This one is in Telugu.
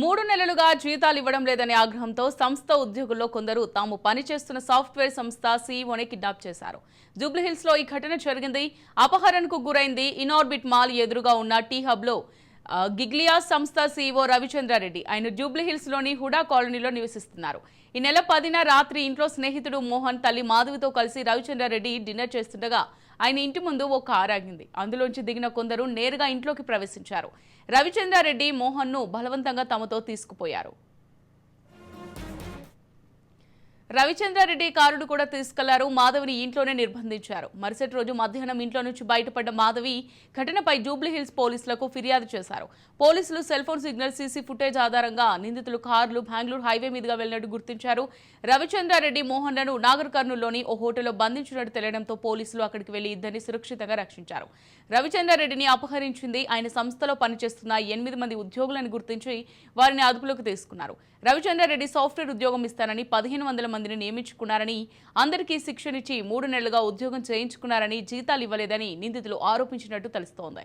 మూడు నెలలుగా జీతాలు ఇవ్వడం లేదనే ఆగ్రహంతో సంస్థ ఉద్యోగుల్లో కొందరు తాము పనిచేస్తున్న సాఫ్ట్వేర్ సంస్థ సీఈఓని కిడ్నాప్ చేశారు. జూబ్లీహిల్స్లో ఈ ఘటన జరిగింది. అపహరణకు గురైంది. ఇనార్బిట్ మాల్ ఎదురుగా ఉన్న టీ హబ్లో గిగ్లియా సంస్థ సీఈఓ రవిచంద్రారెడ్డి. ఆయన జూబ్లీహిల్స్లోని హుడా కాలనీలో నివసిస్తున్నారు. ఈ నెల పదిన రాత్రి ఇంట్లో స్నేహితుడు మోహన్ తల్లి మాధవితో కలిసి రవిచంద్రారెడ్డి డిన్నర్ చేస్తుండగా ఆయన ఇంటి ముందు ఓ కారు ఆగింది. అందులోంచి దిగిన కొందరు నేరుగా ఇంట్లోకి ప్రవేశించారు. రవిచంద్రారెడ్డి మోహన్ను బలవంతంగా తమతో తీసుకుపోయారు. రవిచంద్రారెడ్డి కారును కూడా తీసుకెళ్ళారు. మాధవిని ఇంట్లోనే నిర్బంధించారు. మరుసటి రోజు మధ్యాహ్నం ఇంట్లో నుంచి బయటపడ్డ మాధవి ఘటనపై జూబ్లీహిల్స్ పోలీసులకు ఫిర్యాదు చేశారు. పోలీసులు cell phone signal CC footage ఆధారంగా నిందితులు కార్లు బెంగళూరు హైవే మీదుగా వెళ్ళినట్టు గుర్తించారు. రవిచంద్రారెడ్డి మోహన్లను నాగర్ కర్నూలులోని ఓ హోటల్లో బంధించినట్టు తెలియడంతో పోలీసులు అక్కడికి వెళ్ళి ఇద్దరిని సురక్షితంగా రక్షించారు. రవిచంద్రారెడ్డిని అపహరించింది. ఆయన సంస్థలో పనిచేస్తున్న ఎనిమిది మంది ఉద్యోగులను గుర్తించి వారిని అదుపులోకి తీసుకున్నారు. రవిచంద్రారెడ్డి సాఫ్ట్వేర్ ఉద్యోగం ఇస్తానని పదిహేను వందల మందిని నియమించుకున్నారని అందరికీ శిక్షణిచ్చి మూడు నెలలుగా ఉద్యోగం చేయించుకున్నారని జీతాలు ఇవ్వలేదని నిందితులు ఆరోపించినట్టు తెలుస్తోంది.